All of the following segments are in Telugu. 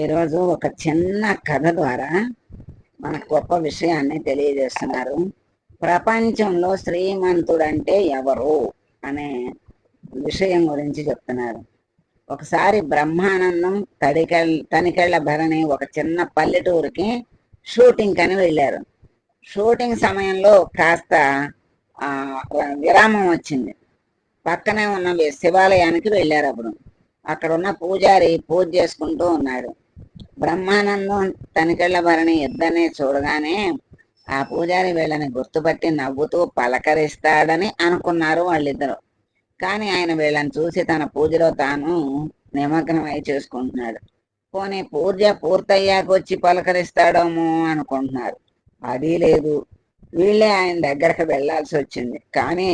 ఈరోజు ఒక చిన్న కథ ద్వారా మనకు గొప్ప విషయాన్ని తెలియజేస్తున్నారు. ప్రపంచంలో శ్రీమంతుడు అంటే ఎవరు అనే విషయం గురించి చెప్తున్నారు. ఒకసారి బ్రహ్మానందం తడికల్ తనికెళ్ళ భరణి ఒక చిన్న పల్లెటూరుకి షూటింగ్ అని వెళ్ళారు. షూటింగ్ సమయంలో కాస్త విరామం వచ్చింది. పక్కనే ఉన్న శివాలయానికి వెళ్ళారు అప్పుడు. అక్కడ ఉన్న పూజారి పూజ చేసుకుంటూ ఉన్నాడు బ్రహ్మానందం తనికెళ్ళ భరణి ఇద్దరిని చూడగానే ఆ పూజారి వీళ్ళని గుర్తుపట్టి నవ్వుతూ పలకరిస్తాడని అనుకున్నారు వాళ్ళిద్దరు. కానీ ఆయన వీళ్ళని చూసి తన పూజలో తాను నిమగ్నమై చేసుకుంటున్నాడు. పోనీ పూజ పూర్తయ్యాక వచ్చి పలకరిస్తాడేమో అనుకుంటున్నారు. అది లేదు. వీళ్ళే ఆయన దగ్గరకు వెళ్ళాల్సి వచ్చింది. కానీ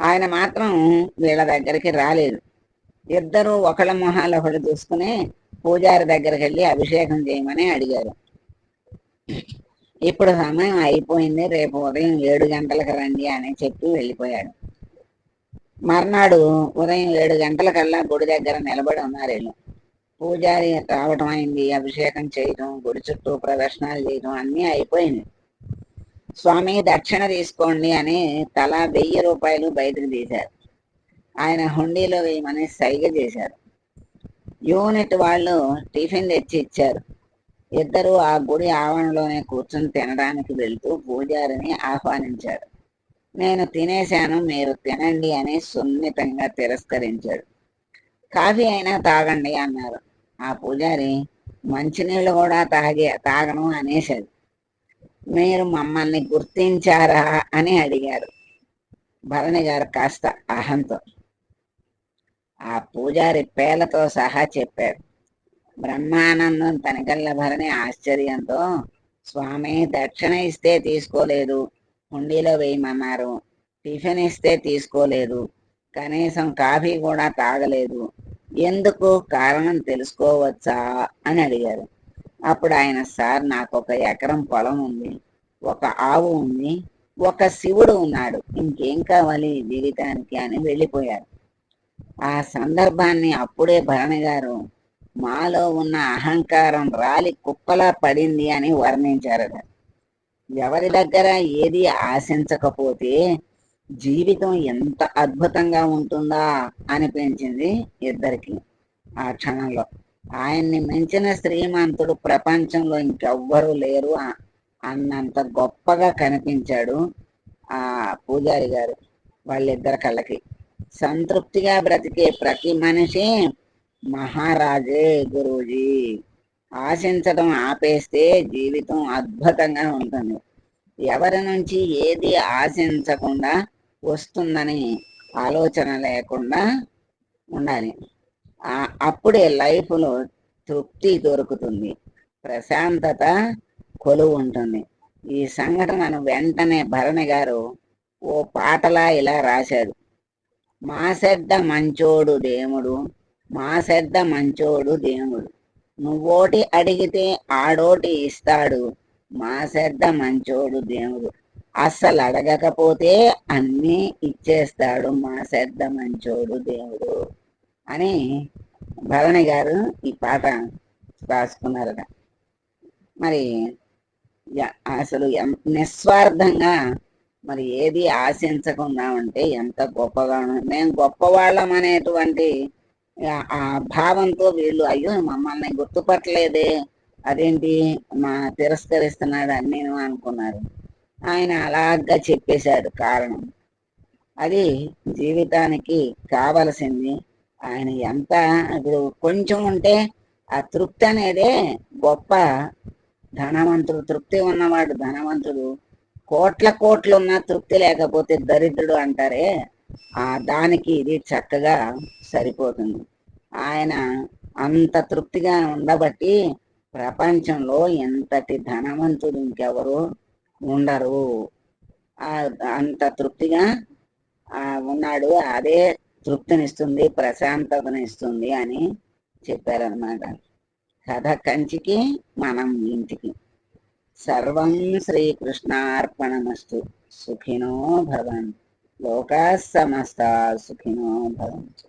ఆయన మాత్రం వీళ్ళ దగ్గరికి రాలేదు. ఇద్దరు ఒకళ్ళ మొహాలు ఒకళ్ళు చూసుకుని పూజారి దగ్గరికి వెళ్ళి అభిషేకం చేయమని అడిగారు. ఇప్పుడు సమయం అయిపోయింది రేపు ఉదయం ఏడు గంటలకు రండి అని చెప్పి వెళ్ళిపోయాడు. మర్నాడు ఉదయం ఏడు గంటలకల్లా గుడి దగ్గర నిలబడి ఉన్నారు వీళ్ళు. పూజారి రావటం అయింది అభిషేకం చేయటం గుడి చుట్టూ ప్రదర్శనలు చేయటం అన్నీ అయిపోయింది. స్వామి దక్షిణ తీసుకోండి అని తలా వెయ్యి రూపాయలు బయటకు తీశారు. ఆయన హుండీలో వేయమని సైగ చేశారు. యూనిట్ వాళ్ళు టిఫిన్ తెచ్చి ఇచ్చారు. ఇద్దరు ఆ గుడి ఆవరణలోనే కూర్చొని తినడానికి వెళ్తూ పూజారిని ఆహ్వానించారు. నేను తినేశాను మీరు తినండి అని సున్నితంగా తిరస్కరించాడు. కాఫీ అయినా తాగండి అన్నారు. ఆ పూజారి మంచినీళ్ళు కూడా తాగే తాగను అనేశాడు. మీరు మమ్మల్ని గుర్తించారా అని అడిగారు భరణి గారు కాస్త అహంతో. ఆ పూజారి పేలతో సహా చెప్పాడు బ్రహ్మానందం తనకల్ల భరణి ఆశ్చర్యంతో స్వామి దక్షిణ ఇస్తే తీసుకోలేదు హుండీలో వేయమన్నారు టిఫిన్ ఇస్తే తీసుకోలేదు కనీసం కాఫీ కూడా తాగలేదు ఎందుకు కారణం తెలుసుకోవచ్చా? అని అడిగారు. అప్పుడు ఆయన సార్ నాకు ఒక ఎకరం పొలం ఉంది ఒక ఆవు ఉంది ఒక శివుడు ఉన్నాడు ఇంకేం కావాలి జీవితానికి? అని వెళ్ళిపోయారు. ఆ సందర్భాన్ని అప్పుడే భరణి గారు మాలో ఉన్న అహంకారం రాలి కుప్పలా పడింది అని వర్ణించారట. ఎవరి దగ్గర ఏది ఆశించకపోతే జీవితం ఎంత అద్భుతంగా ఉంటుందా అనిపించింది ఇద్దరికి ఆ క్షణంలో. ఆయన్ని మించిన శ్రీమంతుడు ప్రపంచంలో ఇంకెవ్వరూ లేరు అన్నంత గొప్పగా కనిపించాడు ఆ పూజారి గారు వాళ్ళిద్దరి కళ్ళకి. సంతృప్తిగా బ్రతికే ప్రతి మనిషి మహారాజే గురూజీ. ఆశించడం ఆపేస్తే జీవితం అద్భుతంగా ఉంటుంది. ఎవరి నుంచి ఏది ఆశించకుండా వస్తుందని ఆలోచన లేకుండా ఉండాలి. అప్పుడే లైఫ్లో తృప్తి దొరుకుతుంది. ప్రశాంతత కొలువు ఉంటుంది. ఈ సంఘటనను వెంటనే భరణి గారు ఓ పాటలా ఇలా రాశారు. మా శ్రద్ధ మంచోడు దేవుడు మా శ్రద్ధ మంచోడు దేవుడు. నువ్వోటి అడిగితే ఆడోటి ఇస్తాడు మా శ్రద్ధ మంచోడు దేవుడు. అస్సలు అడగకపోతే అన్నీ ఇచ్చేస్తాడు మా శ్రద్ధ మంచోడు దేవుడు అని భరణి గారు ఈ పాట రాసుకున్నారట. మరి య- అసలు నిస్వార్థంగా మరి ఏది ఆశించకుండా ఉంటే ఎంత గొప్పగా మేము గొప్పవాళ్ళం అనేటువంటి ఆ- భావంతో వీళ్ళు అయ్యో మమ్మల్ని గుర్తుపట్టలేదే అదేంటి మా తిరస్కరిస్తున్నాడు అని నేను అనుకున్నారు ఆయన అలాగా చెప్పేశాడు కారణం అది జీవితానికి కావలసింది. ఆయన ఎంత ఇప్పుడు కొంచెం ఉంటే ఆ తృప్తి అనేదే గొప్ప ధనవంతుడు తృప్తి ఉన్నవాడు ధనవంతుడు. కోట్ల కోట్లు ఉన్నా తృప్తి లేకపోతే దరిద్రుడు అంటారే ఆ దానికి ఇది చక్కగా సరిపోతుంది. ఆయన అంత తృప్తిగా ఉండబట్టి ప్రపంచంలో ఎంతటి ధనవంతుడు ఇంకెవరు ఉండరు. ఆ అంత తృప్తిగా ఆ ఉన్నాడు అదే తృప్తినిస్తుంది ప్రశాంతతనిస్తుంది అని చెప్పారనమాట కథ కంచికి మనం ఇంటికి. సర్వం శ్రీకృష్ణార్పణమస్తు సుఖినో భవన్ లోకా సమస్త సుఖినో భవంతు